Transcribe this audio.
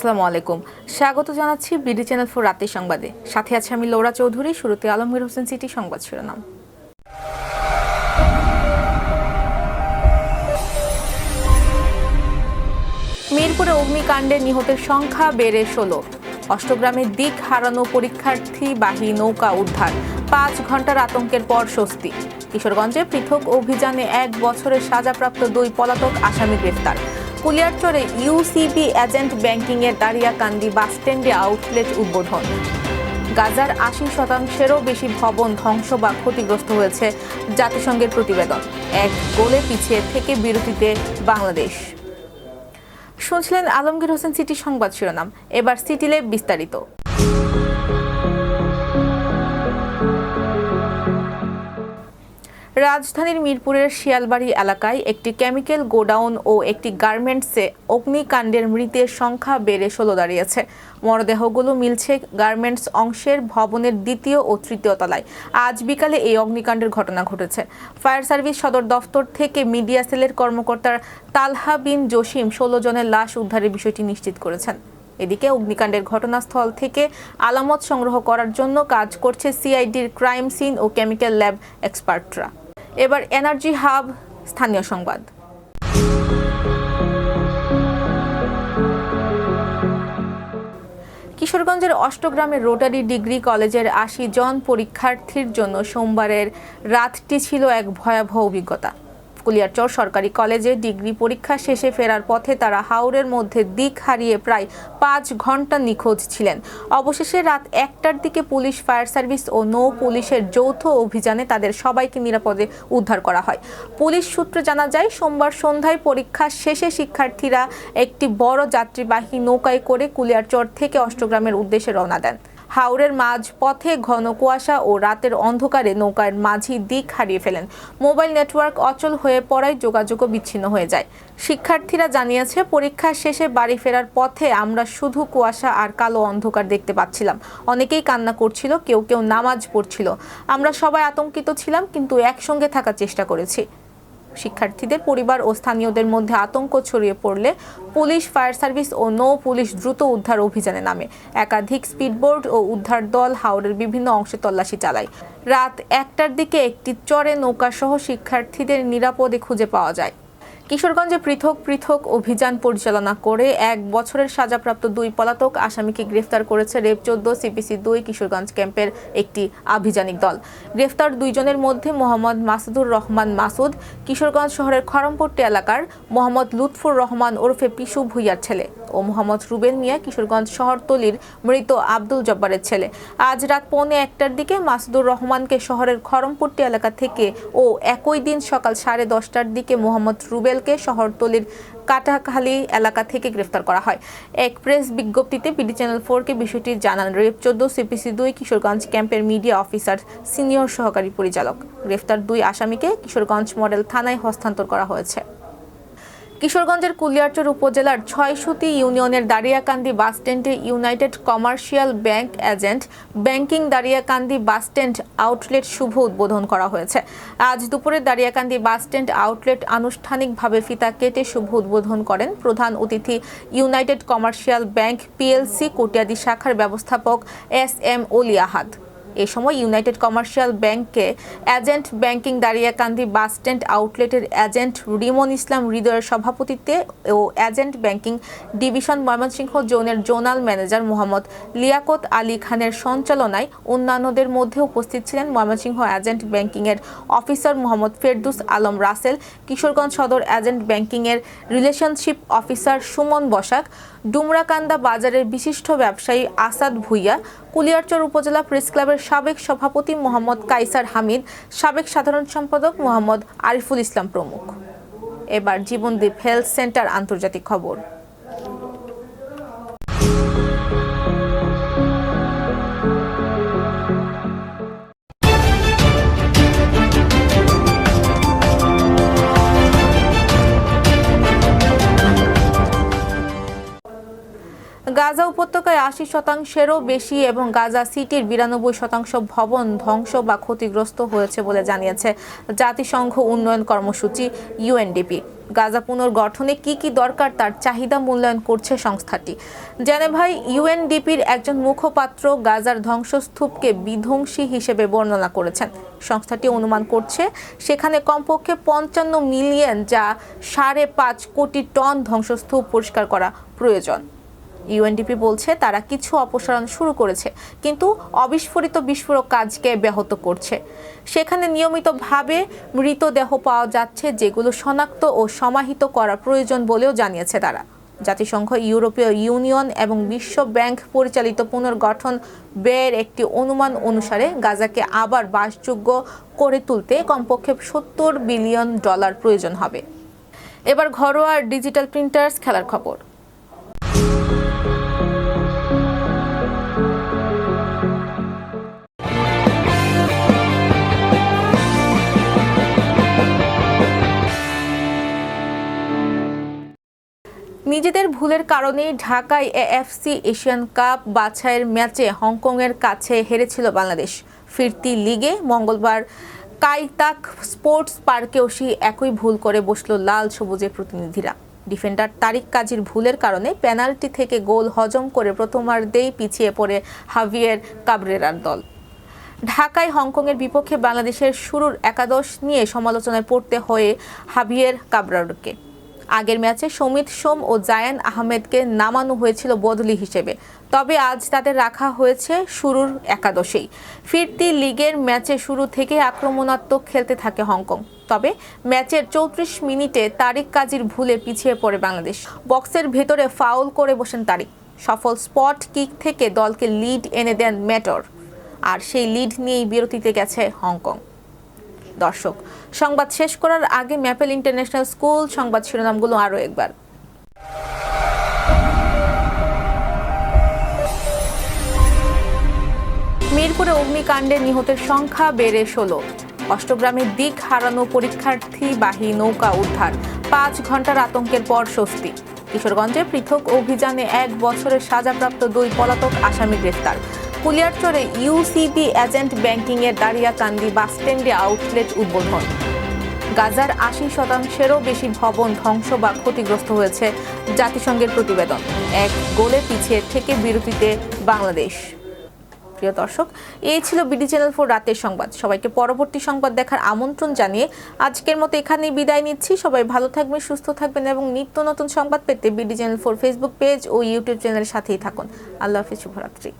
আসসালামু আলাইকুম। স্বাগত জানাচ্ছি বিডি চ্যানেল ফোর রাতের সংবাদে। সাথে আছে আমি লৌরা চৌধুরী, শুরুতে আলমগীর হোসেন সিটি সংবাদ শিরোনাম। মিরপুরে অগ্নিকাণ্ডে নিহতের সংখ্যা বেড়ে ষোলো। অষ্টগ্রামে দিক হারানো পরীক্ষার্থী বাহী নৌকা উদ্ধার। পাঁচ ঘণ্টার আতঙ্কের পর স্বস্তি। কিশোরগঞ্জে পৃথক অভিযানে এক বছরের সাজাপ্রাপ্ত দুই পলাতক আসামি গ্রেফতার। কুলিয়ারচরে ইউসিবি এজেন্ট ব্যাংকিংয়ের দাঁড়িয়াকান্দি বাসস্ট্যান্ডে আউটলেট উদ্বোধন। গাজার আশি শতাংশেরও বেশি ভবন ধ্বংস বা ক্ষতিগ্রস্ত হয়েছে জাতিসংঘের প্রতিবেদন। এক গোলে পিছিয়ে থেকে বিরতিতে বাংলাদেশ। শুনছিলেন আলমগীর হোসেন সিটি সংবাদ শিরোনাম। এবার সিটিলে বিস্তারিত। রাজধানীর মিরপুরের শিয়ালবাড়ি এলাকায় একটি কেমিক্যাল গোডাউন ও একটি গার্মেন্টসে অগ্নিকাণ্ডের মৃতের সংখ্যা বেড়ে ষোলো দাঁড়িয়েছে। মরদেহগুলো মিলছে গার্মেন্টস অংশের ভবনের দ্বিতীয় ও তৃতীয় তলায়। আজ বিকালে এই অগ্নিকাণ্ডের ঘটনা ঘটেছে। ফায়ার সার্ভিস সদর দফতর থেকে মিডিয়া সেলের কর্মকর্তার তালহা বিন জসিম ষোলো জনের লাশ উদ্ধারের বিষয়টি নিশ্চিত করেছেন। এদিকে অগ্নিকাণ্ডের ঘটনাস্থল থেকে আলামত সংগ্রহ করার জন্য কাজ করছে সিআইডির ক্রাইম সিন ও কেমিক্যাল ল্যাব এক্সপার্টরা। এবার এনার্জি হাব, স্থানীয় সংবাদ। কিশোরগঞ্জের অষ্টগ্রামে রোটারি ডিগ্রি কলেজের আশি জন পরীক্ষার্থীর জন্য সোমবারের রাতটি ছিল এক ভয়াবহ অভিজ্ঞতা। কুলিয়ারচর সরকারি কলেজে ডিগ্রি পরীক্ষা শেষে ফেরার পথে তারা হাওরের মধ্যে দিক হারিয়ে প্রায় পাঁচ ঘণ্টা নিখোঁজ ছিলেন। অবশেষে রাত একটার দিকে পুলিশ, ফায়ার সার্ভিস ও নৌ পুলিশের যৌথ অভিযানে তাদের সবাইকে নিরাপদে উদ্ধার করা হয়। পুলিশ সূত্রে জানা যায়, সোমবার সন্ধ্যায় পরীক্ষা শেষে শিক্ষার্থীরা একটি বড় যাত্রীবাহী নৌকায় করে কুলিয়ারচর থেকে অষ্টগ্রামের উদ্দেশ্যে রওনা দেন। হাওরের মাঝ পথে ঘন কুয়াশা ও রাতের অন্ধকারে নৌকার মাঝি দিক হারিয়ে ফেলেন। মোবাইল নেটওয়ার্ক অচল হয়ে পড়ায় যোগাযোগও বিচ্ছিন্ন হয়ে যায়। শিক্ষার্থীরা জানিয়েছে, পরীক্ষা শেষে বাড়ি ফেরার পথে আমরা শুধু কুয়াশা আর কালো অন্ধকার দেখতে পাচ্ছিলাম। অনেকেই কান্না করছিল, কেউ কেউ নামাজ পড়ছিল। আমরা সবাই আতঙ্কিত ছিলাম, কিন্তু একসঙ্গে থাকার চেষ্টা করেছি। শিক্ষার্থীদের, পরিবার ও স্থানীয়দের মধ্যে আতঙ্ক ছড়িয়ে পড়লে পুলিশ, ফায়ার সার্ভিস ও নৌ পুলিশ দ্রুত উদ্ধার অভিযানে নামে। একাধিক স্পিডবোর্ড ও উদ্ধার দল হাওড়ের বিভিন্ন অংশে তল্লাশি চালায়। রাত একটার দিকে একটি চরে নৌকাসহ শিক্ষার্থীদের নিরাপদে খুঁজে পাওয়া যায়। কিশোরগঞ্জে পৃথক পৃথক অভিযান পরিচালনা করে এক বছরের সাজাপ্রাপ্ত দুই পলাতক আসামিকে গ্রেফতার করেছে রেপ চোদ্দ সিপিসি দুই কিশোরগঞ্জ ক্যাম্পের একটি আভিযানিক দল। গ্রেফতার দুইজনের মধ্যে মোহাম্মদ মাসুদুর রহমান মাসুদ, কিশোরগঞ্জ শহরের খড়মপট্টি এলাকার মোহাম্মদ লুৎফুর রহমান ওরফে পিসু ভুইয়ার ছেলে ও মোহাম্মদ রুবেল মিয়া কিশোরগঞ্জ শহরতলির মৃত আব্দুল জব্বারের ছেলে। আজ রাত পৌনে একটার দিকে মাসুদুর রহমানকে শহরের খড়মপট্টি এলাকা থেকে ও একই দিন সকাল সাড়ে দশটার দিকে মোহাম্মদ রুবেলকে শহরতলির কাটাখালী এলাকা থেকে গ্রেফতার করা হয়। এক প্রেস বিজ্ঞপ্তিতে পিডি চ্যানেল ফোরকে বিষয়টি জানান রেপ চোদ্দ, সিপিসি দুই, কিশোরগঞ্জ ক্যাম্পের মিডিয়া অফিসার, সিনিয়র সহকারী পরিচালক। গ্রেফতার দুই আসামিকে কিশোরগঞ্জ মডেল থানায় হস্তান্তর করা হয়েছে। কিশোরগঞ্জের কুলিয়ারচর উপজেলার ছয়শতি ইউনিয়নের দাঁড়িয়াকান্দি বাসস্ট্যান্ডে United Commercial Bank agent banking Dariakandi bus stand outlet শুভ উদ্বোধন করা হয়েছে। আজ দুপুরে দাঁড়িয়াকান্দি বাসস্ট্যান্ড আউটলেট আনুষ্ঠানিকভাবে ফিতা কেটে শুভ উদ্বোধন করেন প্রধান অতিথি United Commercial Bank PLC, Katiadi শাখার ব্যবস্থাপক এস এম ওলি আহাদ। এ সময় ইউনাইটেড কমার্শিয়াল ব্যাংকে agent banking Dariakandi bus stand আউটলেটের agent Rimon Islam হৃদয়ের সভাপতিত্বে ও এজেন্ট ব্যাংকিং ডিভিশন ময়মনসিংহ জোনের জোনাল ম্যানেজার মোহাম্মদ লিয়াকত আলী খানের সঞ্চালনায় অন্যান্যদের মধ্যে উপস্থিত ছিলেন ময়মনসিংহ এজেন্ট ব্যাংকিংয়ের অফিসার মোহাম্মদ ফেরদুস আলম রাসেল, কিশোরগঞ্জ সদর এজেন্ট ব্যাংকিংয়ের রিলেশনশিপ অফিসার সুমন বসাক, ডুমরাকান্দা বাজারের বিশিষ্ট ব্যবসায়ী আসাদ ভুইয়া কুলিয়ারচর উপজেলা প্রেস ক্লাবের সাবেক সভাপতি মোহাম্মদ কাইসার হামিদ, সাবেক সাধারণ সম্পাদক মোহাম্মদ আরিফুল ইসলাম প্রমুখ। এবার জীবনদীপ হেলথ সেন্টার আন্তর্জাতিক খবর। গাজা উপত্যকায় আশি শতাংশেরও বেশি এবং গাজা সিটির বিরানব্বই শতাংশ ভবন ধ্বংস বা ক্ষতিগ্রস্ত হয়েছে বলে জানিয়েছে জাতিসংঘ উন্নয়ন কর্মসূচি ইউএনডিপি। গাজা পুনর্গঠনে কি কি দরকার তার চাহিদা মূল্যায়ন করছে সংস্থাটি। জেনেভাই ইউএনডিপির একজন মুখপাত্র গাজার ধ্বংসস্তূপকে বিধ্বংসী হিসেবে বর্ণনা করেছেন। সংস্থাটি অনুমান করছে, সেখানে কমপক্ষে পঞ্চান্ন মিলিয়ন যা সাড়ে পাঁচ কোটি টন ধ্বংসস্তূপ পরিষ্কার করা প্রয়োজন। ইউএনডিপি বলছে তারা কিছু অপসারণ শুরু করেছে, কিন্তু অবিস্ফোরিত বিস্ফোরক কাজকে ব্যাহত করছে। সেখানে নিয়মিতভাবে মৃতদেহ পাওয়া যাচ্ছে যেগুলো শনাক্ত ও সমাহিত করা প্রয়োজন বলেও জানিয়েছে তারা। জাতিসংঘ, ইউরোপীয় ইউনিয়ন এবং বিশ্ব ব্যাংক পরিচালিত পুনর্গঠন ব্যয়ের একটি অনুমান অনুসারে গাজাকে আবার বাসযোগ্য করে তুলতে কমপক্ষে সত্তর বিলিয়ন ডলার প্রয়োজন হবে। এবার ঘরোয়া ডিজিটাল প্রিন্টার্স খেলার খবর। নিজেদের ভুলের কারণেই ঢাকায় এএফসি এশিয়ান কাপ বাছাইয়ের ম্যাচে হংকংয়ের কাছে হেরেছিল বাংলাদেশ। ফিরতি লিগে মঙ্গলবার কাইতাক স্পোর্টস পার্কেও সেই একই ভুল করে বসল লাল সবুজের প্রতিনিধিরা। ডিফেন্ডার তারিক কাজীর ভুলের কারণে পেনাল্টি থেকে গোল হজম করে প্রথমার্ধেই পিছিয়ে পড়ে হাভিয়ের কাবরেরার দল। ঢাকায় হংকংয়ের বিপক্ষে বাংলাদেশের শুরুর একাদশ নিয়ে সমালোচনায় পড়তে হয়ে হাভিয়ের কাবরারকে। আগের ম্যাচে সমিত সোম ও জায়ান আহমেদকে নামানো হয়েছিল বদলি হিসেবে। তবে আজ তাদের রাখা হয়েছে শুরুর একাদশেই। ফিরতি লিগের ম্যাচে শুরু থেকে আক্রমণাত্মক খেলতে থাকে হংকং। তবে ম্যাচের চৌত্রিশ মিনিটে তারিক কাজীর ভুলে পিছিয়ে পড়ে বাংলাদেশ। বক্সের ভেতরে ফাউল করে বসেন তারিক। সফল স্পট কিক থেকে দলকে লিড এনে দেন ম্যাটর। আর সেই লিড নিয়েই বিরতিতে গেছে হংকং। দর্শক। সংবাদ শেষ করার আগে ম্যাপেল ইন্টারন্যাশনাল স্কুল সংবাদ শিরোনামগুলো আরও একবার। মিরপুরে অগ্নিকাণ্ডে নিহতের সংখ্যা বেড়ে ষোলো। অষ্টগ্রামে দিক হারানো পরীক্ষার্থী বাহী নৌকা উদ্ধার। পাঁচ ঘণ্টার আতঙ্কের পর স্বস্তি। কিশোরগঞ্জে পৃথক অভিযানে এক বছরের সাজাপ্রাপ্ত দুই পলাতক আসামি গ্রেফতার। কুলিয়ারচরে ইউসিবি এজেন্ট ব্যাংকিংয়ের দাঁড়িয়াকান্দি বাসস্ট্যান্ডে আউটলেট উদ্বোধন। গাজার আশি শতাংশেরও বেশি ভবন ধ্বংস বা ক্ষতিগ্রস্ত হয়েছে জাতিসংঘের প্রতিবেদন। এক গোলে পিছিয়ে থেকে বিরতিতে বাংলাদেশ। প্রিয় দর্শক, এই ছিল বিডি চ্যানেল ফোর রাতের সংবাদ। সবাইকে পরবর্তী সংবাদ দেখার আমন্ত্রণ জানিয়ে আজকের মতো এখানেই বিদায় নিচ্ছি। সবাই ভালো থাকবেন, সুস্থ থাকবেন এবং নিত্য নতুন সংবাদ পেতে BD channel four Facebook page ও ইউটিউব চ্যানেলের সাথেই থাকুন। আল্লাহ হাফিজ, শুভরাত্রি।